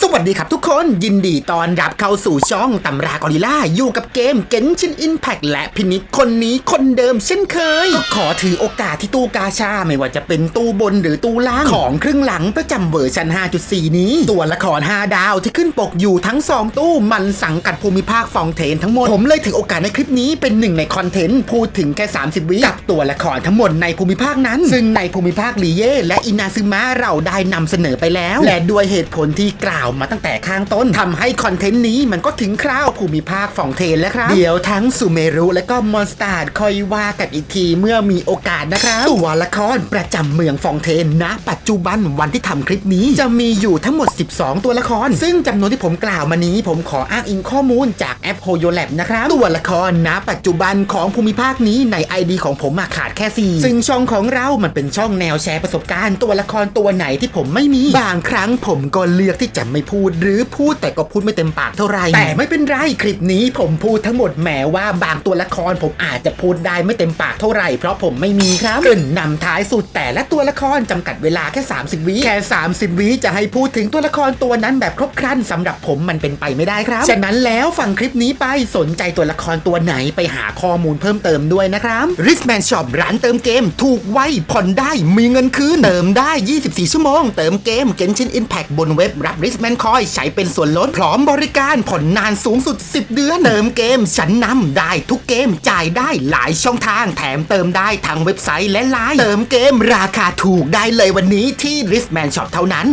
สวัสดีครับทุกคนยินดีตอนรับเข้าสู่ช่องตำรากอริล่า อยู่กับเกมเกนชินอินแพ t และพินิจคนนี้คนเดิมเช่นเคย ก็ขอถือโอกาสที่ตู้กาชา ไม่ว่าจะเป็นตู้บนหรือตู้ล่าง ของครึ่งหลังประจำเวอร์ชัน 5.4 นี้ ตัวละคร 5 ดาวที่ขึ้นปกอยู่ทั้ง 2 ตู้มันสังกัดภูมิภาคฟองเทนทั้งหมด ผมเลยถือโอกาสในคลิปนี้เป็นหนึ่งในคอนเทนต์พูดถึงแค่ 30 วิกับตัวละครทั้งหมดในภูมิภาคนั้น ซึ่งในภูมิภาคลีเย่และอินาซึมะเราได้นำเสนอไปแล้ว และด้วยเหตุผลที่กล่าวมาตั้งแต่ข้างต้นทำให้คอนเทนต์นี้มันก็ถึงคราวภูมิภาคฟองเทนแล้วครับ เดี๋ยวทั้งซูเมรุและก็มอนสตาร์คอยว่ากันอีกทีเมื่อมีโอกาสนะครับตัวละครประจำเมืองฟองเทนณปัจจุบันวันที่ทำคลิปนี้ จะมีอยู่ทั้งหมด 12 ตัวละคร ซึ่งจำนวนที่ผมกล่าวมานี้ผมขออ้างอิงข้อมูลจากแอป h o y o Lab นะครับ ตัวละครณปัจจุบันของภูมิภาคนี้ใน ID ของผมอะขาดแค่ 4 ซึ่งช่องของเรามันเป็นช่องแนวแชร์ประสบการณ์ ตัวละครตัวไหนที่ผมไม่มี บางครั้งผมก็เลือกที่จะไม่พูด หรือพูดแต่ก็พูดไม่เต็มปากเท่าไหร่แต่ไม่เป็นไรคลิปนี้ผมพูดทั้งหมดแหมว่าบางตัวละครผมอาจจะพูดได้ไม่เต็มปากเท่าไหร่เพราะผมไม่มีครับเกริ่นนำท้ายสุดแต่ละตัวละครจำกัดเวลาแค่ 30 วิแค่ 30 วิจะให้พูดถึงตัวละครตัวนั้นแบบครบครันสำหรับผมมันเป็นไปไม่ได้ครับฉะนั้นแล้วฟังคลิปนี้ไปสนใจตัวละครตัวไหนไปหาข้อมูลเพิ่มเติมด้วยนะครับ r i s m a n Shop ร้านเติมเกม ถูกไวผ่อนได้มีเงินคืนเติมได้ 24 ชั่วโมง เติมเกม Genshin Impact บนเว็บรับ r i s m a n Coin ใช้เป็นส่วนลด พร้อมบริการผ่อนนานสูงสุด 10 เดือนเติมเกม ชั้นนำได้ทุกเกมจ่ายได้หลายช่องทางแถมเติมได้ทางเว็บไซต์และไลน์เติมเกมราคาถูกได้เลยวันนี้ที่ r i s m a n Shop เท่านั้น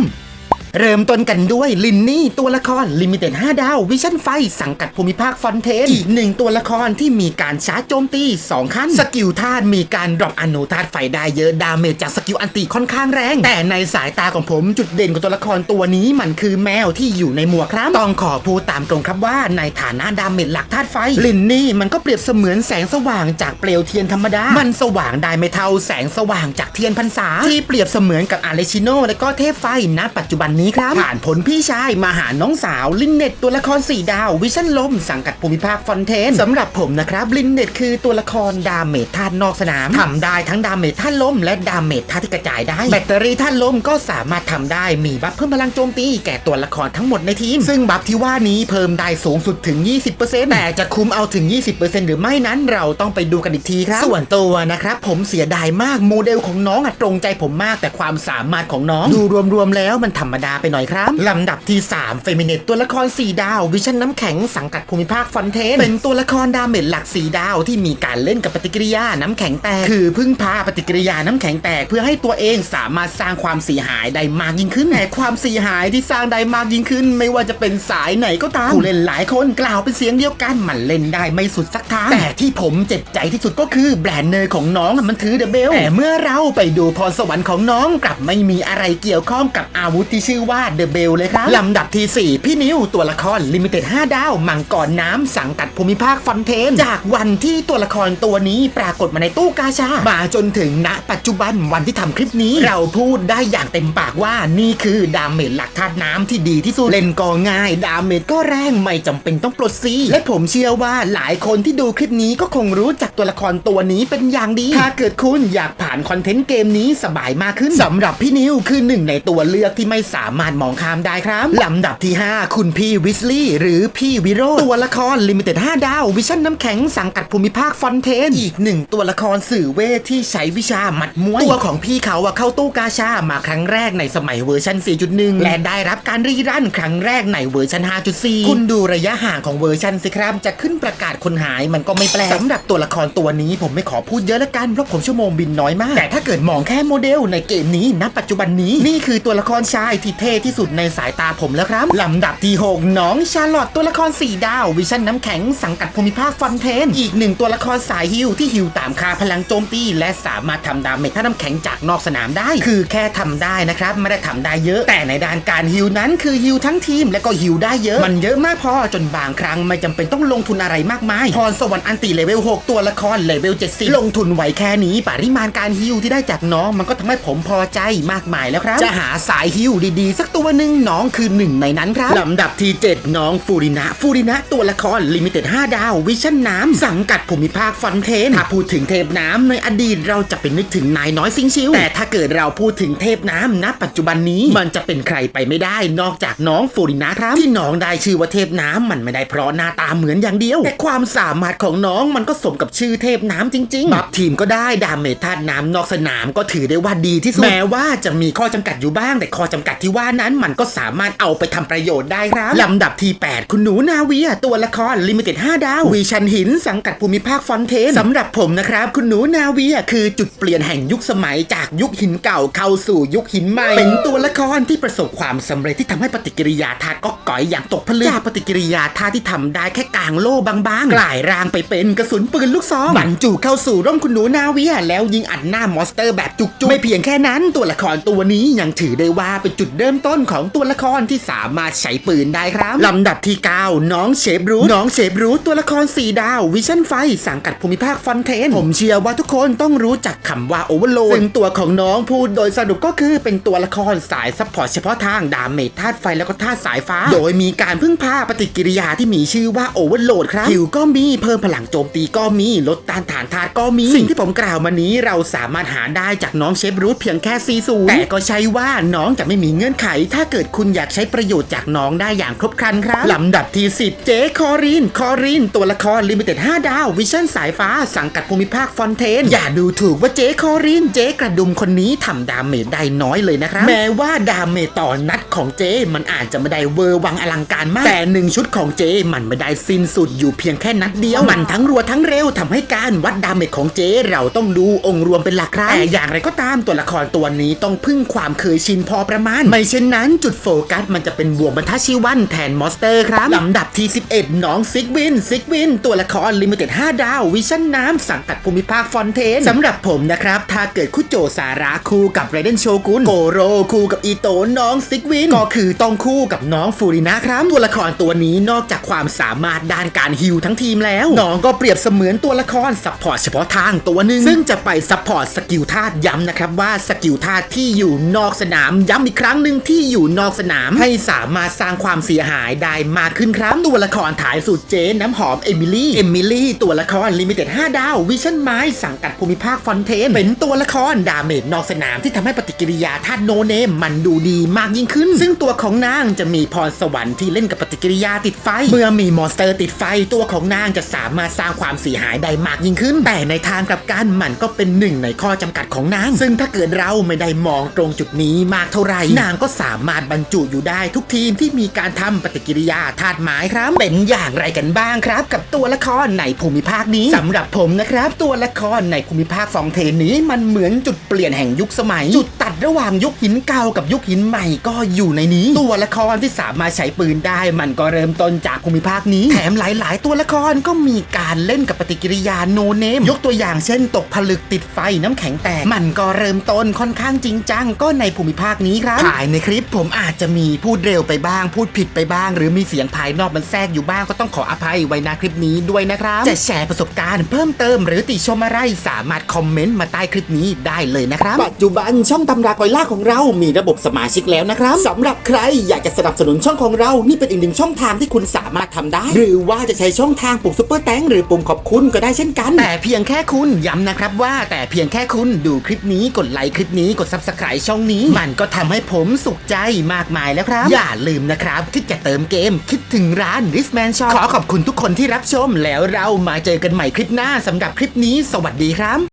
เริ่มต้นกันด้วยลินนี่ตัวละครลิมิเต็ด5ดาววิชั่นไฟ สังกัดภูมิภาคฟอนเทน อีกหนึ่งตัวละครที่มีการชาร์จโจมตี 2 ขั้น สกิลธาตุมีการดรอปอนุธาตุไฟได้เยอะดาเมจจากสกิลอันติค่อนข้างแรง แต่ในสายตาของผมจุดเด่นของตัวละครตัวนี้มันคือแมวที่อยู่ในหมวกครับต้องขอพูดตามตรงครับว่าในฐานะดาเมจหลักธาตุไฟ ลินนี่มันก็เปรียบเสมือนแสงสว่างจากเปลวเทียนธรรมดา มันสว่างได้ไม่เท่าแสงสว่างจากเทียนพรรษาที่เปรียบเสมือนกับอาเลชิโนและก็เทพไฟณปัจจุบันนี้ครับ ผ่านผลพี่ชายมาหาน้องสาวลินเน็ตตัวละคร4ดาว วิชั่นลม สังกัดภูมิภาคฟอนเทนสำหรับผมนะครับลินเน็ตคือตัวละครดาเมจธาตุนอกสนามทำได้ทั้งดาเมจธาตุลม และดาเมจธาตุที่กระจายได้ แบตเตอรี่ธาตุลมก็สามารถทำได้มีบัฟเพิ่มพลังโจมตีแก่ตัวละครทั้งหมดในทีม ซึ่งบัฟที่ว่านี้เพิ่มได้สูงสุดถึง 20%แต่จะคุมเอาถึง 20%หรือไม่นั้นเราต้องไปดูกันอีกทีครับส่วนตัวนะครับผมเสียดายมากโมเดลของน้องอะตรงใจผมมากแต่ความสามารถของน้อง ดูรวมๆแล้วมันธรรมดาไปหน่อยครับ ลำดับที่ 3 เฟมิเนตตัวละคร 4 ดาว วิชั่นน้ำแข็งสังกัดภูมิภาคฟอนเทน เป็นตัวละครดาเมจหลัก 4 ดาวที่มีการเล่นกับปฏิกิริยาน้ำแข็งแตก คือพึ่งพาปฏิกิริยาน้ำแข็งแตก เพื่อให้ตัวเองสามารถสร้างความเสียหายได้มากยิ่งขึ้นแต่ความเสียหายที่สร้างได้มากยิ่งขึ้น ไม่ว่าจะเป็นสายไหนก็ตามผู้เล่นหลายคนกล่าวเป็นเสียงเดียวกันมันเล่นได้ไม่สุดสักทางแต่ที่ผมเจ็บใจที่สุดก็คือแบรนด์เนยของน้องอะมันถือเดอะเบลแต่เมื่อเราไปดูพรสวรรค์ของน้องกลับไม่มีอะไรเกี่ยวข้องกับอาวุธที่ชื่อว่าเดอะเบลเลยครับ ลำดับที่ 4 พี่นิวตัวละครลิมิเต็ด5ดาว มังกรน้ำสังกัดภูมิภาคฟอนเทน จากวันที่ตัวละครตัวนี้ปรากฏมาในตู้กาชา มาจนถึงณปัจจุบันวันที่ทำคลิปนี้ เราพูดได้อย่างเต็มปากว่านี่คือดาเมจหลักธาตุน้ำที่ดีที่สุด เล่นก็ง่าย ดาเมจก็แรงไม่จำเป็นต้องปลดซี และผมเชื่อว่าหลายคนที่ดูคลิปนี้ก็คงรู้จักตัวละครตัวนี้เป็นอย่างดี ถ้าเกิดคุณอยากผ่านคอนเทนต์เกมนี้สบายมากขึ้นสำหรับพี่นิวคือหนึ่งในตัวเลือกที่ไม่สามารถมองข้ามได้ครับลำดับที่ 5 คุณพี่วิสลี่ หรือพี่วิโรตัวละครลิมิเต็ด5ดาว วิชั่นน้ำแข็งสังกัดภูมิภาคฟอนเทน อีกหนึ่งตัวละครสื่อเวทที่ใช้วิชาหมัดมวย ตัวของพี่เขาอะเข้าตู้กาชามาครั้งแรกในสมัยเวอร์ชัน4.1 และได้รับการรีรันครั้งแรกในเวอร์ชัน5.4 คุณดูระยะห่างของเวอร์ชันสิครับจะขึ้นประกาศคนหายมันก็ไม่แปลกสำหรับตัวละครตัวนี้ผมไม่ขอพูดเยอะละกันเพราะผมชั่วโมงบินน้อยมาก แต่ถ้าเกิดมองแค่โมเดลในเกมนี้ณปัจจุบันนี้นี่คือตัวละครชายที่เท่ที่สุดในสายตาผมแล้วครับ ลำดับที่หกน้องชาร์ลอตตัวละคร 4 ดาว วิชั่นน้ำแข็งสังกัดภูมิภาคฟอนเทน อีกหนึ่งตัวละครสายฮิวที่ฮิวตามคาพลังโจมตี และสามารถทำดาเมจท่าน้ำแข็งจากนอกสนามได้ คือแค่ทำได้นะครับ ไม่ได้ทำได้เยอะ แต่ในด้านการฮิวนั้นคือฮิวทั้งทีม และก็ฮิวได้เยอะ มันเยอะมากพอจนบางครั้งไม่จำเป็นต้องลงทุนอะไรมากมายพรสวรรค์อันติเลเวล 6 ตัวละครเลเวล 70 ลงทุนไหวแค่นี้ปริมาณการฮิวที่ได้จากน้องมันก็ทำให้ผมพอใจมากมายแล้วครับ จะหาสายฮิวดีๆสักตัวหนึ่งน้องคือหนึ่งในนั้นครับลำดับที่ 7 น้องฟูรินะฟูรินะตัวละครลิมิเต็ด5ดาว วิชั่นน้ำสังกัดภูมิภาคฟอนเทนถ้าพูดถึงเทพน้ำในอดีตเราจะเป็นนึกถึงนายน้อยซิงชิวแต่ถ้าเกิดเราพูดถึงเทพน้ำณปัจจุบันนี้ มันจะเป็นใครไปไม่ได้นอกจากน้องฟูรินะครับที่น้องได้ชื่อว่าเทพน้ำมันไม่ได้เพราะหน้าตาเหมือนอย่างเดียว แต่ความสามารถของน้องมันก็สมกับชื่อเทพน้ำจริงๆบัฟทีมก็ได้ดาเมจธาตุน้ำนอกสนามก็ถือได้ว่าดีที่สุดแม้ว่าจะมีข้อจำกัดอยู่บ้างแต่ข้อจำกัดที่ว่านั้นมันก็สามารถเอาไปทำประโยชน์ได้ครับลำดับที่ 8 คุณหนูนาเวียตัวละครลิมิเต็ด5ดาววีชันหินสังกัดภูมิภาคฟอนเทนสำหรับผมนะครับ คุณหนูนาเวียคือจุดเปลี่ยนแห่งยุคสมัยจากยุคหินเก่าเข้าสู่ยุคหินใหม่เป็นตัวละครที่ประสบความสำเร็จที่ทำให้ปฏิกิริยาธาตุก็ก่อยอย่างตกผลึกจากปฏิกิริยาธาตุที่ทำได้แค่ กลางโล่บางๆกลายร่างไปเป็นกระสุนปืนลูกซองบรรจุเข้าสู่ร่มคุณหนูนาเวียแล้วยิงอัดหน้ามอนสเตอร์แบบจุกๆไม่เพียงแค่นั้นตัวละครตัวนี้ยังถือได้ว่าเป็นจุดเริ่มต้นของตัวละครที่สามารถใช้ปืนได้ครับลำดับที่ 9 น้องเชฟรูทน้องเชฟรูทตัวละคร4ดาววิชั่นไฟสังกัดภูมิภาคฟอนเทนผมเชื่อว่าทุกคนต้องรู้จักคำว่าโอเวอร์โหลดซึ่งตัวของน้องพูดโดยสรุปก็คือเป็นตัวละครสายซัพพอร์ตเฉพาะทางดาเมจธาตุไฟแล้วก็ธาตุสายฟ้า โดยมีการพึ่งพาปฏิกิริยาที่มีชื่อว่าโอเวอร์โหลดครับคิวก็มีเพิ่มพลังโจมตีก็มีลดต้านฐานธาตุก็มี สิ่งที่ผมกล่าวมานี้เราสามารถหาได้จากน้องเชฟรูทเพียงแค่ซีซูแต่ก็ใช่ว่าน้องจะไม่มีเงื่อนไข ถ้าเกิดคุณอยากใช้ประโยชน์จากน้องได้อย่างครบครันครับลำดับที่ 10 เจคอรีนคอรีนตัวละครลิมิเต็ด5ดาว วิชั่นสายฟ้า สังกัดภูมิภาคฟอนเทน อย่าดูถูกว่าเจคอรีนเจกระดุมคนนี้ทำดาเมจได้น้อยเลยนะครับ แม้ว่าดาเมจต่อนัดของเจ มันอาจจะไม่ได้เวอร์วังอลังการมาก แต่หนึ่งชุดของเจมันไม่ได้สิ้นสุดอยู่เพียงแค่นัดเดียวมันทั้งรัวทั้งเร็วทำให้การวัดดาเมจของเจ เราต้องดูองค์รวมเป็นหลักครับแต่อย่างไรก็ตามตัวละครตัวนี้ต้องพึ่งความเคยชินพอประมาณ ไม่เช่นนั้นจุดโฟกัสมันจะเป็นบวกบรรทัดชีวันแทนมอนสเตอร์ครับลำดับที่ 11 น้องซิกวินซิกวินตัวละครลิมิเต็ด5ดาว วิชั่นน้ำสังกัดภูมิภาคฟอนเทนสำหรับผมนะครับ ถ้าเกิดคุโจสาระคู่กับไรเดนโชกุนโกโรคู่กับอีโตะน้องซิกวินก็คือต้องคู่กับน้องฟูรินะครับตัวละครตัวนี้นอกจากความสามารถด้านการฮิวทั้งทีมแล้ว น้องก็เปรียบเสมือนตัวละครซัพพอร์ตเฉพาะทางตัวหนึ่งซึ่งจะไปซัพพอร์ตสกิลธาตุย้ำนะครับว่าสกิลธาตุที่อยู่นอกสนาม ย้ำอีกครั้งหนึ่งที่อยู่นอกสนาม ให้สามารถสร้างความเสียหายได้มากขึ้นครับ ตัวละครถ่ายสุดเจนน้ำหอมเอมิลี่เอมิลี่ตัวละครลิมิเต็ด5ดาววิชั่นไม้สังกัดภูมิภาคฟอนเทนเป็นตัวละครดาเมจนอกสนามที่ทำให้ปฏิกิริยาธาตุโนเนมมันดูดีมากยิ่งขึ้น ซึ่งตัวของนางจะมีพรสวรรค์ที่เล่นกับปฏิกิริยาติดไฟ เมื่อมีมอนสเตอร์ติดไฟตัวของนางจะสามารถสร้างความเสียหายได้มากยิ่งขึ้น แต่ในทางกลับกันมันก็เป็นหนึ่งในข้อจำกัดของนาง ซึ่งถ้าเกิดเราไม่ได้มองตรงจุดนี้มากเท่าไหร่ นางก็สามารถบรรจุอยู่ได้ทุกทีมที่มีการทำปฏิกิริยาธาตุไม้ครับ เป็นอย่างไรกันบ้างครับ กับตัวละครในภูมิภาคนี้สำหรับผมนะครับ ตัวละครในภูมิภาคฟองเทนนี้มันเหมือนจุดเปลี่ยนแห่งยุคสมัยจุดตัด ระหว่างยุคหินเก่ากับยุคหินใหม่ก็อยู่ในนี้ ตัวละครที่สามารถใช้ปืนได้ มันก็เริ่มต้นจากภูมิภาคนี้ แถมหลาย ๆ ตัวละครก็มีการเล่นกับปฏิกิริยาโนเนม ยกตัวอย่างเช่น ตกผลึกติดไฟน้ำแข็งแตก มันก็เริ่มต้นค่อนข้างจริงจังก็ในภูมิภาคนี้ครับถ่ายในคลิปผมอาจจะมีพูดเร็วไปบ้าง พูดผิดไปบ้าง หรือมีเสียงภายนอกมันแทรกอยู่บ้างก็ต้องขออภัยไว้นะคลิปนี้ด้วยนะครับจะแชร์ประสบการณ์เพิ่มเติม หรือติชมอะไรสามารถคอมเมนต์มาใต้คลิปนี้ได้เลยนะครับปัจจุบันช่องตำรากอยล่าของเรามีระบบสมาชิกแล้วนะครับสำหรับใครอยากจะสนับสนุนช่องของเรานี่เป็นอีกหนึ่งช่องทางที่คุณสามารถทำได้ หรือว่าจะใช้ช่องทางปุ่มซุปเปอร์แตงหรือปุ่มขอบคุณก็ได้เช่นกัน แต่เพียงแค่คุณย้ำนะครับว่าแต่เพียงแค่คุณดูคลิปนี้กดไลค์คลิปนี้กดซับสไคร b ์ช่องนี้ มันก็ทำให้ผมสุขใจมากมายแล้วครับ อย่าลืมนะครับคิดจะเติมเกมคิดถึงร้าน r i s m a n Shop ขอขอบคุณทุกคนที่รับชมแล้วเรามาเจอกันใหม่คลิปหน้าสำหรับคลิปนี้ สวัสดีครับ